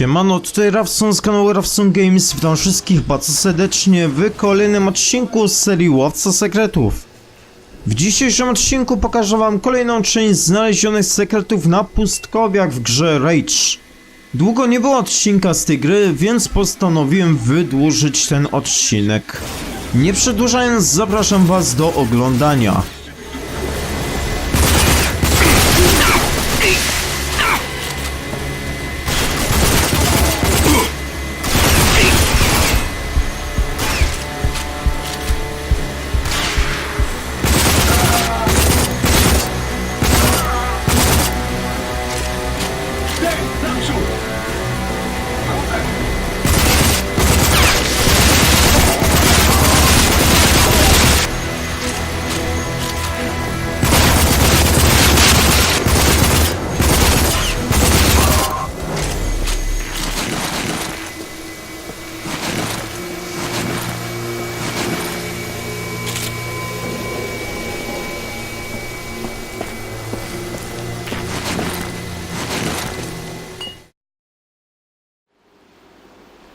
Siemano, tutaj Rawson z kanału Rawson Games. Witam wszystkich bardzo serdecznie w kolejnym odcinku z serii Łowca Sekretów. W dzisiejszym odcinku pokażę wam kolejną część znalezionych sekretów na pustkowiach w grze Rage. Długo nie było odcinka z tej gry, więc postanowiłem wydłużyć ten odcinek. Nie przedłużając, zapraszam was do oglądania.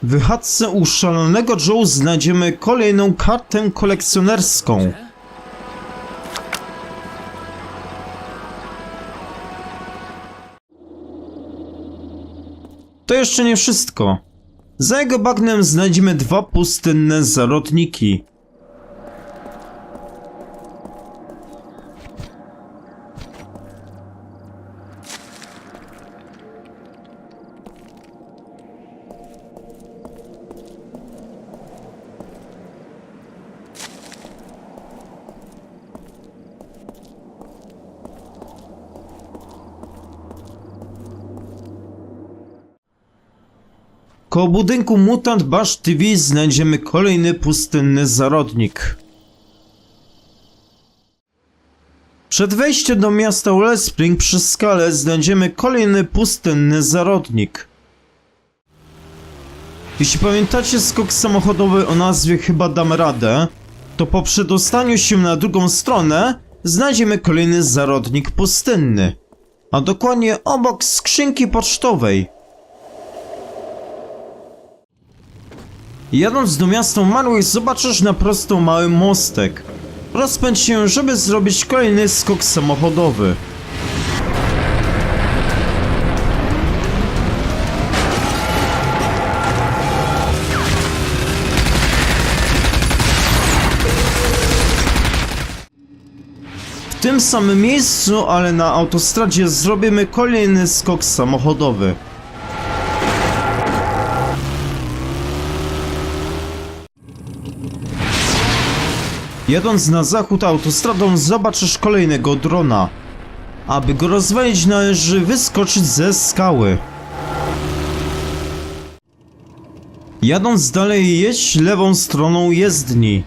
W chatce u szalonego Joe znajdziemy kolejną kartę kolekcjonerską. To jeszcze nie wszystko. Za jego bagnem znajdziemy dwa pustynne zarodniki. Koło budynku Mutant Bash TV znajdziemy kolejny pustynny zarodnik. Przed wejściem do miasta Wellspring przy skale znajdziemy kolejny pustynny zarodnik. Jeśli pamiętacie skok samochodowy o nazwie Chyba dam radę, to po przedostaniu się na drugą stronę znajdziemy kolejny zarodnik pustynny, a dokładnie obok skrzynki pocztowej. Jadąc do miasta umarłych zobaczysz na prosto mały mostek. Rozpędź się, żeby zrobić kolejny skok samochodowy. W tym samym miejscu, ale na autostradzie zrobimy kolejny skok samochodowy. Jadąc na zachód autostradą zobaczysz kolejnego drona. Aby go rozwalić należy wyskoczyć ze skały. Jadąc dalej jedź lewą stroną jezdni.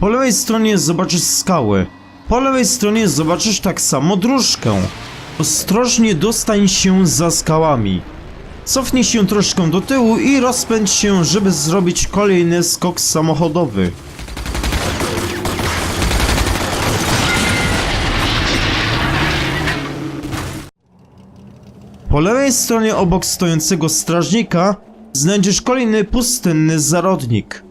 Po lewej stronie zobaczysz skały. Po lewej stronie zobaczysz tak samo dróżkę. Ostrożnie dostań się za skałami. Cofnij się troszkę do tyłu i rozpędź się, żeby zrobić kolejny skok samochodowy. Po lewej stronie obok stojącego strażnika znajdziesz kolejny pustynny zarodnik.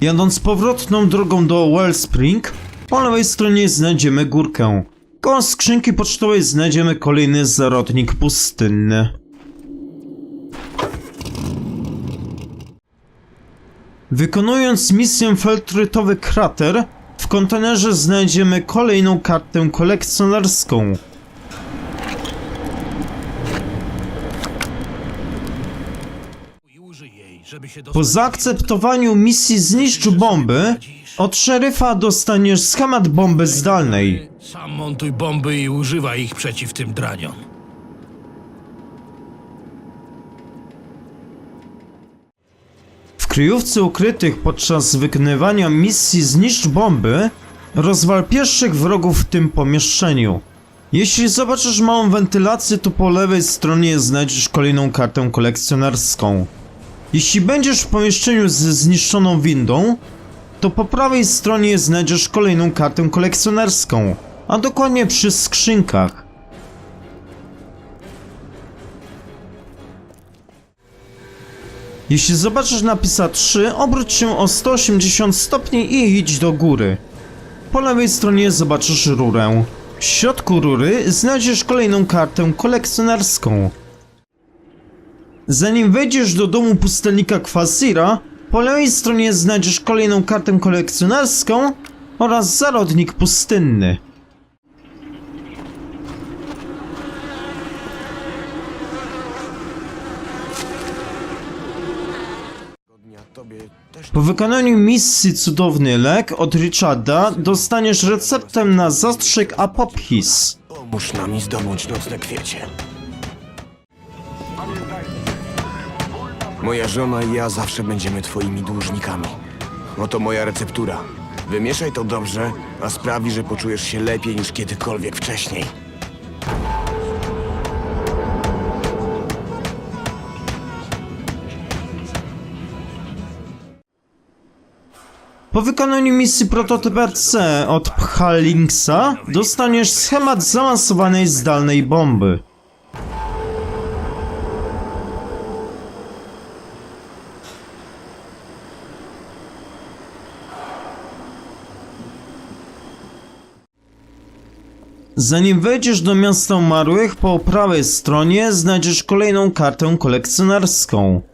Jadąc powrotną drogą do Wellspring, po lewej stronie znajdziemy górkę. Koło skrzynki pocztowej znajdziemy kolejny zarodnik pustynny. Wykonując misję Feltrytowy Krater, w kontenerze znajdziemy kolejną kartę kolekcjonerską. Po zaakceptowaniu misji Zniszcz bomby, od szeryfa dostaniesz schemat bomby zdalnej. Sam montuj bomby i używaj ich przeciw tym draniom. W kryjówce ukrytych podczas wykonywania misji Zniszcz bomby, rozwal pierwszych wrogów w tym pomieszczeniu. Jeśli zobaczysz małą wentylację, to po lewej stronie znajdziesz kolejną kartę kolekcjonerską. Jeśli będziesz w pomieszczeniu ze zniszczoną windą, to po prawej stronie znajdziesz kolejną kartę kolekcjonerską, a dokładnie przy skrzynkach. Jeśli zobaczysz napis A3, obróć się o 180 stopni i idź do góry. Po lewej stronie zobaczysz rurę. W środku rury znajdziesz kolejną kartę kolekcjonerską. Zanim wejdziesz do domu pustelnika Kwasira, po lewej stronie znajdziesz kolejną kartę kolekcjonerską oraz zarodnik pustynny. Po wykonaniu misji Cudowny Lek od Richarda dostaniesz receptę na zastrzyk Apophis. pomóż nam i zdobądź nocne kwiecie. Moja żona i ja zawsze będziemy twoimi dłużnikami. Oto moja receptura. Wymieszaj to dobrze, a sprawi, że poczujesz się lepiej niż kiedykolwiek wcześniej. Po wykonaniu misji Prototyp C od Pchalinksa dostaniesz schemat zaawansowanej zdalnej bomby. Zanim wejdziesz do miasta umarłych, po prawej stronie znajdziesz kolejną kartę kolekcjonerską.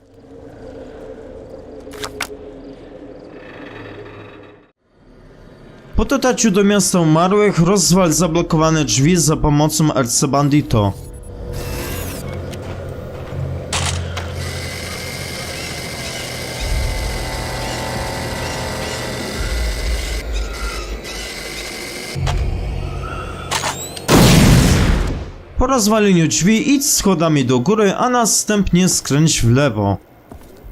Po dotarciu do miasta umarłych rozwal zablokowane drzwi za pomocą Arcebandito. Po rozwaleniu drzwi idź schodami do góry, a następnie skręć w lewo.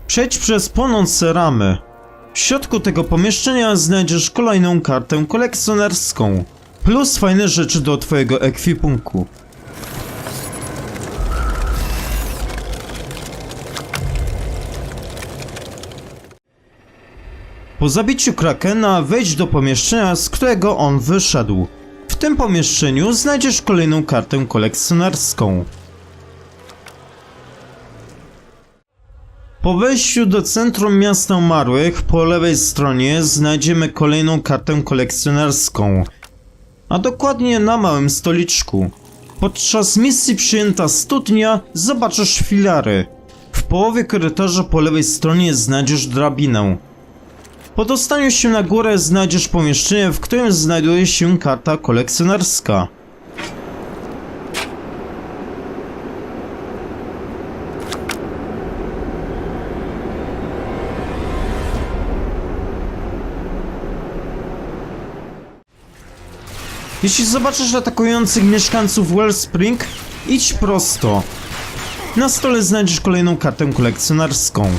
Przejdź przez płonące ramy. W środku tego pomieszczenia znajdziesz kolejną kartę kolekcjonerską, plus fajne rzeczy do twojego ekwipunku. Po zabiciu Krakena wejdź do pomieszczenia, z którego on wyszedł. W tym pomieszczeniu znajdziesz kolejną kartę kolekcjonerską. Po wejściu do centrum miasta umarłych po lewej stronie znajdziemy kolejną kartę kolekcjonerską, a dokładnie na małym stoliczku. Podczas misji przyjęta studnia zobaczysz filary. W połowie korytarza po lewej stronie znajdziesz drabinę. Po dostaniu się na górę znajdziesz pomieszczenie, w którym znajduje się karta kolekcjonerska. Jeśli zobaczysz atakujących mieszkańców Wellspring, idź prosto. Na stole znajdziesz kolejną kartę kolekcjonerską.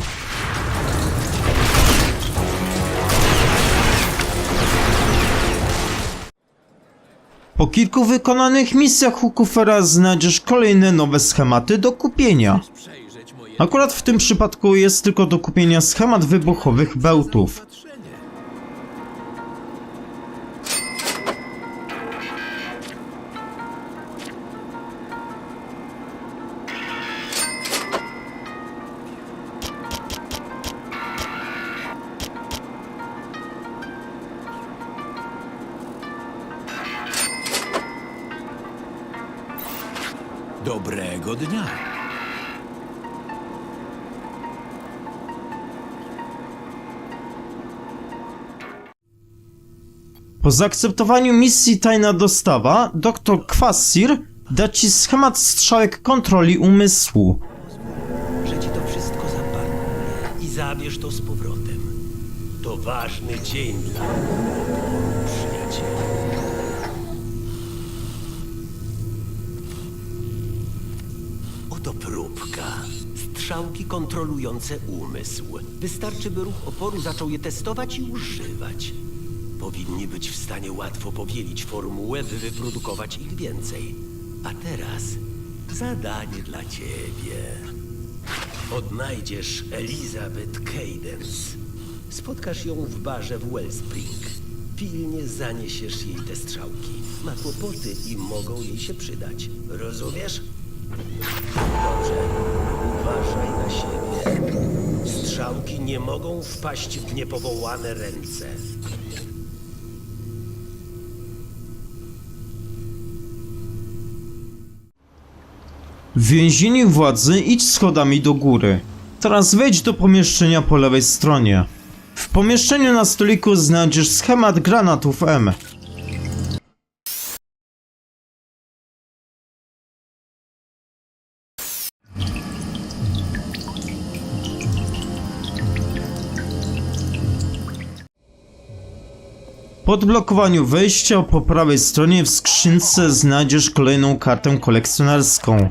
Po kilku wykonanych misjach Hookufera znajdziesz kolejne nowe schematy do kupienia. Akurat w tym przypadku jest tylko do kupienia schemat wybuchowych bełtów. Dobrego dnia. Po zaakceptowaniu misji Tajna Dostawa, dr Kwasir da ci schemat strzałek kontroli umysłu. że ci to wszystko zapakuje i zabierz to z powrotem. To ważny dzień dla mnie, przyjacielu. Strzałki kontrolujące umysł. Wystarczy, by ruch oporu zaczął je testować i używać. Powinni być w stanie łatwo powielić formułę, by wyprodukować ich więcej. A teraz zadanie dla ciebie. Odnajdziesz Elizabeth Cadence. Spotkasz ją w barze w Wellspring. Pilnie zaniesiesz jej te strzałki. Ma kłopoty i mogą jej się przydać. Rozumiesz? Dobrze. Uważaj na siebie. Strzałki nie mogą wpaść w niepowołane ręce. W więzieniu władzy idź schodami do góry. Teraz wejdź do pomieszczenia po lewej stronie. W pomieszczeniu na stoliku znajdziesz schemat granatów M. Po odblokowaniu wejścia po prawej stronie w skrzynce znajdziesz kolejną kartę kolekcjonerską.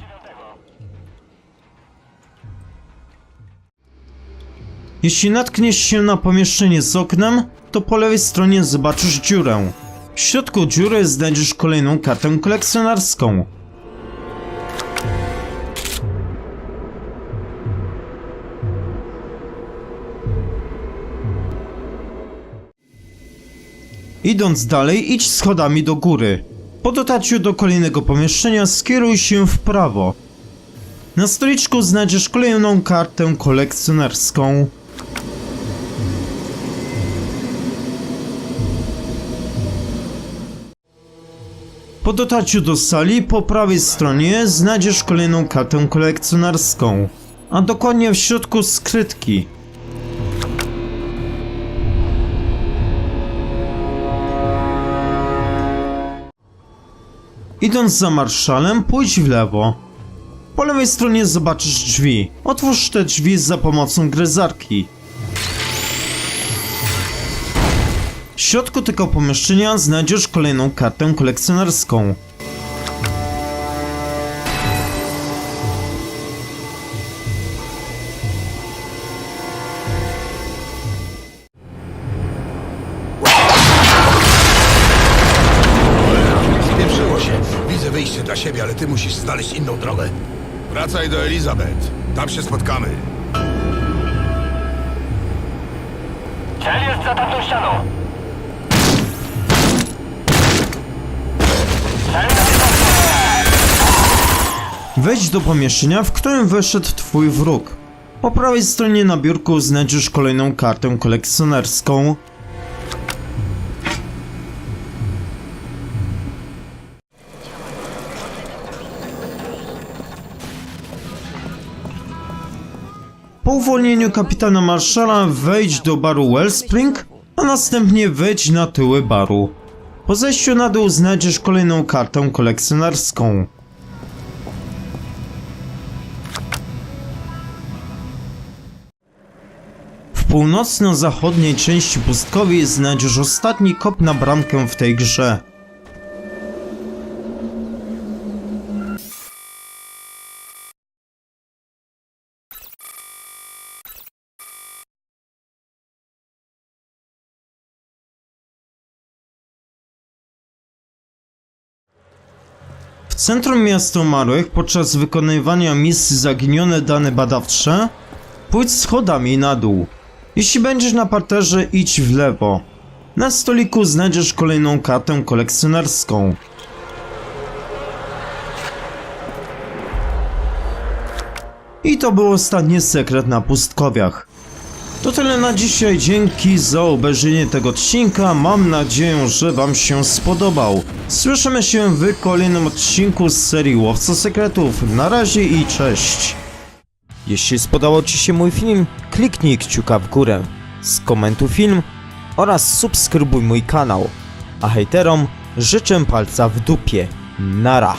Jeśli natkniesz się na pomieszczenie z oknem, to po lewej stronie zobaczysz dziurę. W środku dziury znajdziesz kolejną kartę kolekcjonerską. Idąc dalej, idź schodami do góry. Po dotarciu do kolejnego pomieszczenia skieruj się w prawo. Na stoliczku znajdziesz kolejną kartę kolekcjonerską. Po dotarciu do sali po prawej stronie znajdziesz kolejną kartę kolekcjonerską, a dokładnie w środku skrytki. Idąc za marszalem, pójdź w lewo. Po lewej stronie zobaczysz drzwi. Otwórz te drzwi za pomocą gryzarki. W środku tego pomieszczenia znajdziesz kolejną kartę kolekcjonerską. Siebie, ale ty musisz znaleźć inną drogę. Wracaj do Elizabeth. Tam się spotkamy. Cel jest za tamtą ścianą. Cel Wejdź do pomieszczenia, w którym wyszedł twój wróg. Po prawej stronie na biurku znajdziesz kolejną kartę kolekcjonerską. Po uwolnieniu kapitana Marszala wejdź do baru Wellspring, a następnie wejdź na tyły baru. Po zejściu na dół znajdziesz kolejną kartę kolekcjonerską. W północno-zachodniej części pustkowi znajdziesz ostatni kop na bramkę w tej grze. Centrum miasta umarłych podczas wykonywania misji zaginione dane badawcze Pójdź schodami na dół. Jeśli będziesz na parterze, idź w lewo. Na stoliku znajdziesz kolejną kartę kolekcjonerską. I to był ostatni sekret na pustkowiach. To tyle na dzisiaj, dzięki za obejrzenie tego odcinka, mam nadzieję, że wam się spodobał. Słyszymy się w kolejnym odcinku z serii Łowca Sekretów. Na razie i cześć! Jeśli spodobał Ci się mój film, kliknij kciuka w górę, skomentuj film oraz subskrybuj mój kanał. A hejterom życzę palca w dupie. Nara.